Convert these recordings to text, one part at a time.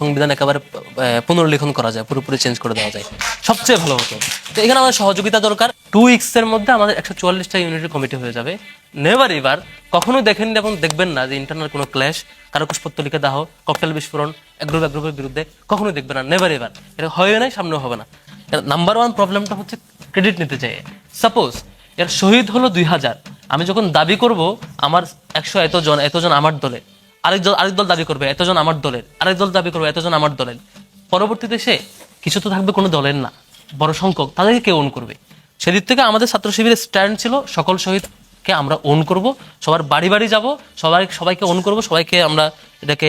সংবিধান একেবারে পুনর্লিখন করা যায়, পুরোপুরি চেঞ্জ করে দেওয়া যায়। সবচেয়ে ভালো হতো। তো এখানে আমাদের সহযোগিতা দরকার। টু উইক্স এর মধ্যে আমাদের একশো চুয়াল্লিশটা ইউনিটের কমিটি হয়ে যাবে। নেভার এবার কখনো দেখেন এবং দেখবেন না যে ইন্টারনাল কোনো ক্ল্যাশ কুশপত্তলিকা দাহ ককটেল বিস্ফোরণ একগ্রুপ একগ্রুপের বিরুদ্ধে কখনো দেখবেন না। নেভার এবার এটা হয় নাই, সামনেও হবে না। নাম্বার ওয়ান প্রবলেমটা হচ্ছে ক্রেডিট নিতে চাই। সাপোজ এর শহীদ হলো দুই হাজার। আমি যখন দাবি করব, আমার একশো এত এতজন এতজন আমার দলের আরেক দল আরেক দল দাবি করবে, এতজন আমার দলের। আরেক দল দাবি করবে, এতজন আমার দলের। পরবর্তীতে সে, কিছু তো থাকবে কোনো দলের না, বড় সংখ্যক, তাদেরকে কে ওন করবে? সেদিক থেকে আমাদের ছাত্র শিবিরের স্ট্যান্ড ছিল, সকল শহীদকে আমরা ওন করব, সবার বাড়ি বাড়ি যাব, সবাই সবাইকে ওন করব, সবাইকে আমরা এটাকে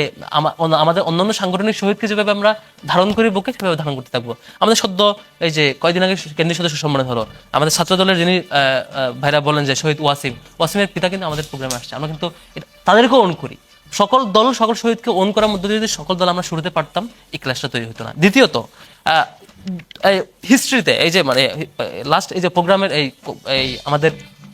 আমাদের অন্যান্য সাংগঠনিক শহীদকে যেভাবে আমরা ধারণ করি, বুকে সেভাবে ধারণ করতে থাকব। আমাদের সদ্য এই যে কয়েকদিন আগে কেন্দ্রীয় সদস্য সম্মানিত হলো, আমাদের ছাত্র দলের যিনি ভাইরা বলেন যে শহীদ ওয়াসিম, ওয়াসিমের পিতা কিন্তু আমাদের প্রোগ্রামে আসছে, আমরা কিন্তু তাদেরকেও অন করি। সকল দল সকল শহীদকে অন করার মধ্যে যদি সকল দল আমরা শুরুতে পারতাম, এই ক্লাসটা তৈরি হতো না। দ্বিতীয়ত হিস্ট্রিতে এই যে মানে লাস্ট এই যে প্রোগ্রামের এই এই আমাদের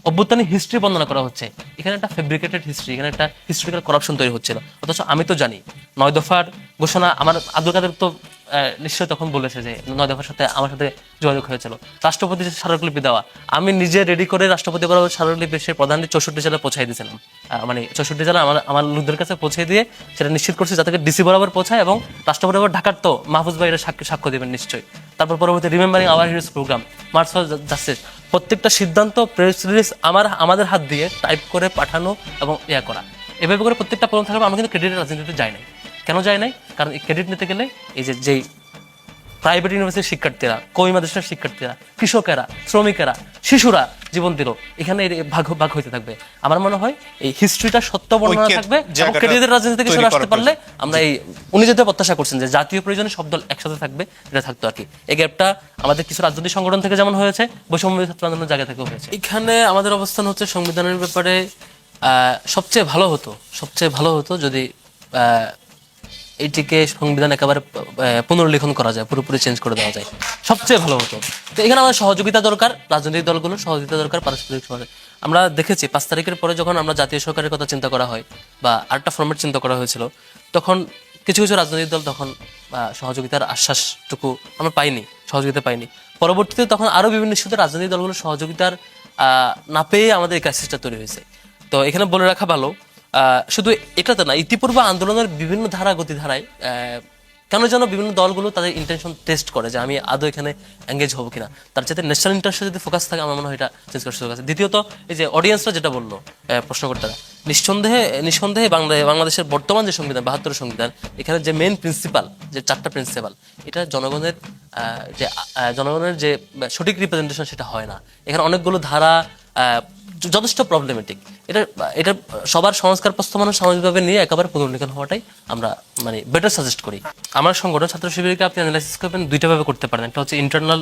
অভ্যুত্থানে হিস্ট্রি বর্ণনা করা হচ্ছে, এখানে একটা ফেব্রিকেটেড হিস্ট্রি এখানে একটা হিস্ট্রিক্যাল করাপশন তৈরি হচ্ছিল। অথচ আমি তো জানি, নয় দফার ঘোষণা আমার আব্দুল কাদের তো আহ, নিশ্চয়ই তখন বলেছে যে নয় দফার সাথে আমার সাথে যোগাযোগ হয়েছিল। রাষ্ট্রপতি স্মারকলিপি দেওয়া আমি নিজে রেডি করে রাষ্ট্রপতি বরাবর স্মারকলিপি সে প্রধান চৌষট্টি জেলা পৌঁছাই দিয়েছিলাম। মানে চৌষট্টি জেলা আমার আমার লোকদের কাছে পৌঁছে দিয়ে সেটা নিশ্চিত করছে যাতে ডিসি বরাবর পৌঁছায় এবং রাষ্ট্রপতি বরাবর ঢাকার তো মাহফুজ ভাই এটা সাক্ষ্য দেবেন নিশ্চয়ই। তারপর পরবর্তী remembering our heroes program March justice প্রত্যেকটা সিদ্ধান্ত প্রেস রিলিজ আমার আমাদের হাত দিয়ে টাইপ করে পাঠানো এবং ইয়া করা। এভাবে করে প্রত্যেকটা প্রবলেম থাকবে আমি কিন্তু ক্রেডিটের রাজনীতিতে যাই নাই। কেন যায় নাই? কারণ এই ক্রেডিট নিতে গেলে এই যে যেই প্রাইভেট ইউনিভার্সিটির শিক্ষার্থীরা কমি মাদ্রাসার শিক্ষার্থীরা কৃষকেরা শ্রমিকেরা শিশুরা জীবন দিল এখানে ভাগ ভাগ হইতে থাকবে। আমার মনে হয় এই হিস্ট্রিটা সত্য বর্ণনা থাকবে এবং ক্রেডিটের রাজনীতি থেকে সরে আসতে পারলে আমরা এই উনি যেটা প্রত্যাশা করছেন যে জাতীয় প্রয়োজনে সব দল একসাথে থাকবে এটা থাকতো আর কি। এই গ্যাপটা আমাদের কিছু রাজনৈতিক সংগঠন থেকে যেমন হয়েছে বৈষম্য ছাত্র আন্দোলনের জায়গা থেকেও হয়েছে। এখানে আমাদের অবস্থান হচ্ছে সংবিধানের ব্যাপারে আহ, সবচেয়ে ভালো হতো সবচেয়ে ভালো হতো যদি আহ, এইটিকে সংবিধান একেবারে পুনর্লিখন করা যায় পুরোপুরি চেঞ্জ করে দেওয়া যায়। সবচেয়ে ভালো হতো। তো এখানে আমাদের সহযোগিতা দরকার রাজনৈতিক দলগুলোর সহযোগিতা দরকার পারস্পরিক সহযোগিতা। আমরা দেখেছি পাঁচ তারিখের পরে যখন আমরা জাতীয় সরকারের কথা চিন্তা করা হয় বা আরেকটা ফর্মেট চিন্তা করা হয়েছিল তখন কিছু কিছু রাজনৈতিক দল তখন সহযোগিতার আশ্বাসটুকু আমরা পাইনি সহযোগিতা পাইনি। পরবর্তীতে তখন আরও বিভিন্ন ইস্যুতে রাজনৈতিক দলগুলোর সহযোগিতার না পেয়ে আমাদের এই ক্রাইসিসটা তৈরি হয়েছে। তো এখানে বলে রাখা ভালো শুধু এটাতে না, ইতিপূর্বে আন্দোলনের বিভিন্ন ধারা গতিধারায় কেন যেন বিভিন্ন দলগুলো তাদের ইন্টেনশন টেস্ট করে যে আমি আদৌ এখানে এঙ্গেজ হব কিনা। তার যাতে ন্যাশনাল ইন্টারেস্টে যদি ফোকাস থাকে, আমার মনে হয় এটা চেঞ্জ করার সুযোগ আছে। দ্বিতীয়ত, এই যে অডিয়েন্সরা যেটা বলল প্রশ্নকর্তারা, নিঃসন্দেহে নিঃসন্দেহে বাংলা বাংলাদেশের বর্তমান যে সংবিধান, বাহাত্তর সংবিধান, এখানে যে মেন প্রিন্সিপাল যে চারটা প্রিন্সিপাল এটা জনগণের যে জনগণের যে সঠিক রিপ্রেজেন্টেশন সেটা হয় না। এখানে অনেকগুলো ধারা যথেষ্ট প্রবলেমেটিক এটা এটা সবার সংস্কার প্রস্ত মানুষ সামাজিকভাবে নিয়ে একেবারে পুনর্লিখন হওয়াটাই আমরা মানে বেটার সাজেস্ট করি। আমার সংগঠন ছাত্র শিবিরকে আপনি অ্যানালাইসিস করবেন, দুইটা ভাবে করতে পারেন। একটা হচ্ছে ইন্টারনাল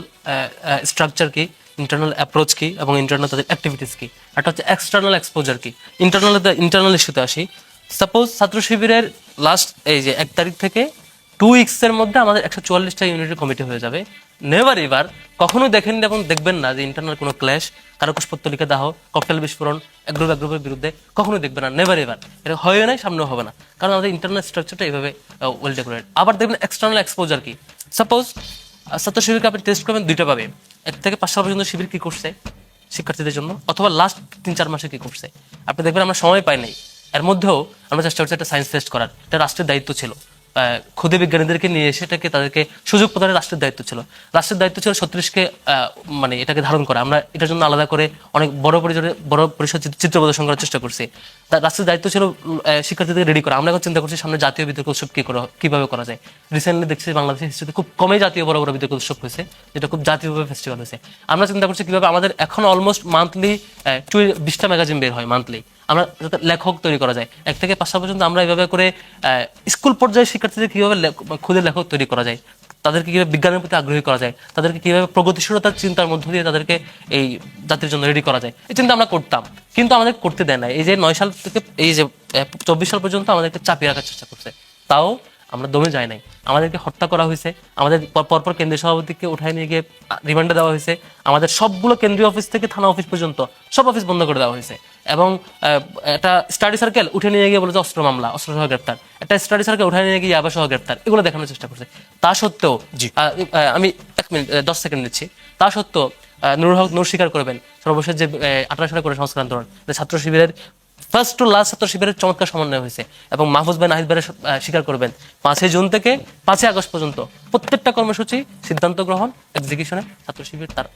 স্ট্রাকচার কি ইন্টারনাল অ্যাপ্রোচ কি, এবং ইন্টারনাল তাদের অ্যাক্টিভিটিস কি। একটা হচ্ছে এক্সটার্নাল এক্সপোজার কি। ইন্টারনাল ইন্টারনাল ইস্যুতে আসি। সাপোজ ছাত্র শিবিরের লাস্ট এই যে এক তারিখ থেকে টু উইক্স এর মধ্যে আমাদের একশো চুয়াল্লিশটা ইউনিটের কমিটি হয়ে যাবে। নেভার এবার কখনো দেখেন এবং দেখবেন না যে ইন্টারনাল কোনো ক্ল্যাশ কারও কুশপত্তলিকা দাহ ককটেল বিস্ফোরণ, একগ্রুপ একগ্রুপের বিরুদ্ধে কখনো দেখবেন না নেভার এবার এটা হয় নাই, সামনেও হবে না। কারণ আমাদের ইন্টারনাল স্ট্রাকচারটা এইভাবে ওয়েল ডেকোরেট আবার দেখবেন এক্সটার্নাল এক্সপোজার কি? সাপোজ ছাত্র শিবিরকে আপনি টেস্ট করবেন, দুইটা পাবে। এক থেকে পাঁচ সাল পর্যন্ত শিবির কি করছে শিক্ষার্থীদের জন্য? অথবা লাস্ট তিন চার মাসে কি করছে? আপনি দেখবেন আমরা সময় পাই নাই। এর মধ্যেও আমরা চেষ্টা করছি একটা সায়েন্স টেস্ট করার। এটা রাষ্ট্রের দায়িত্ব ছিল। ক্ষুদে বিজ্ঞানীদেরকে নিয়ে এসে এটাকে তাদেরকে সুযোগ প্রদানের রাষ্ট্রের দায়িত্ব ছিল। রাষ্ট্রের দায়িত্ব ছিল ছত্রিশকে মানে এটাকে ধারণ করা। আমরা এটার জন্য আলাদা করে অনেক বড় পরিসরে, বড় পরিসর চিত্র- প্রদর্শন করার চেষ্টা করছি। তার রাষ্ট্রের দায়িত্ব ছিল শিক্ষার্থীদের রেডি করা। আমরা এখন চিন্তা করছি সামনে জাতীয় বিতর্ক উৎসব কি করা কীভাবে করা যায়। রিসেন্টলি দেখছি বাংলাদেশের হিস্ট্রিতে খুব কমই জাতীয় বড় বড় বিতর্ক উৎসব হয়েছে, যেটা খুব জাতীয়ভাবে ফেস্টিভ্যাল হয়েছে। আমরা চিন্তা করছি কীভাবে আমাদের এখন অলমোস্ট মান্থলি টু বিশটা ম্যাগাজিন বের হয় মান্থলি আমরা যাতে লেখক তৈরি করা যায়। এক থেকে পাঁচটা পর্যন্ত আমরা এইভাবে করে স্কুল পর্যায়ে শিক্ষার্থীদের কীভাবে খুদে লেখক তৈরি করা যায়, তাদেরকে কীভাবে বিজ্ঞানের প্রতি আগ্রহী করা যায়, তাদেরকে কীভাবে প্রগতিশীলতার চিন্তার মধ্য দিয়ে তাদেরকে এই জাতির জন্য রেডি করা যায়, এই চিন্তা আমরা করতাম। কিন্তু আমাদের করতে দেয় না এই যে নয় সাল থেকে, এই যে চব্বিশ সাল পর্যন্ত আমাদেরকে চাপিয়ে রাখার চেষ্টা করছে। তাও আমরা দমে যাই নাই। আমাদেরকে হত্যা করা হয়েছে। আমাদের পর- পরপর কেন্দ্রীয় সভাপতিকে উঠায় নিয়ে গিয়ে রিমান্ডে দেওয়া হয়েছে। আমাদের সবগুলো কেন্দ্রীয় অফিস থেকে থানা অফিস পর্যন্ত সব অফিস বন্ধ করে দেওয়া হয়েছে। এবং একটা স্টাডি সার্কেল উঠে নিয়ে গিয়ে বলে যে অস্ত্র মামলা অস্ত্র সহ গ্রেপ্তার। একটা স্টাডি সার্কেল উঠে নিয়ে গিয়ে আবার সহ গ্রেপ্তার। এগুলো দেখানোর চেষ্টা করছে। তা সত্ত্বেও আমি এক মিনিট দশ সেকেন্ড নিচ্ছি তা সত্ত্বেও নুরুল হক নূর স্বীকার করবেন। সর্বশেষ যে আঠারো সালে করে সংস্কার আন্দোলন ছাত্র শিবিরের ফার্স্ট টু লাস্ট ছাত্র শিবিরের চমৎকার সমন্বয় হয়েছে এবং মাহফুজ ভাই নাহিদ স্বীকার করবেন। পাঁচই জুন থেকে পাঁচই আগস্ট পর্যন্ত প্রত্যেকটা কর্মসূচি সিদ্ধান্ত গ্রহণ এক্সিকিউশনে ছাত্র শিবির তার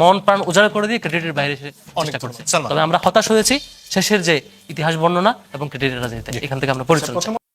মন প্রাণ উজাড় করে দিয়ে ক্রেডিটের বাইরে এসে চেষ্টা করেছে। তবে আমরা হতাশ হয়েছি শেষের যে ইতিহাস বর্ণনা এবং ক্রেডিটের রাজনীতি এখান থেকে আমরা পরিচালনা চাই।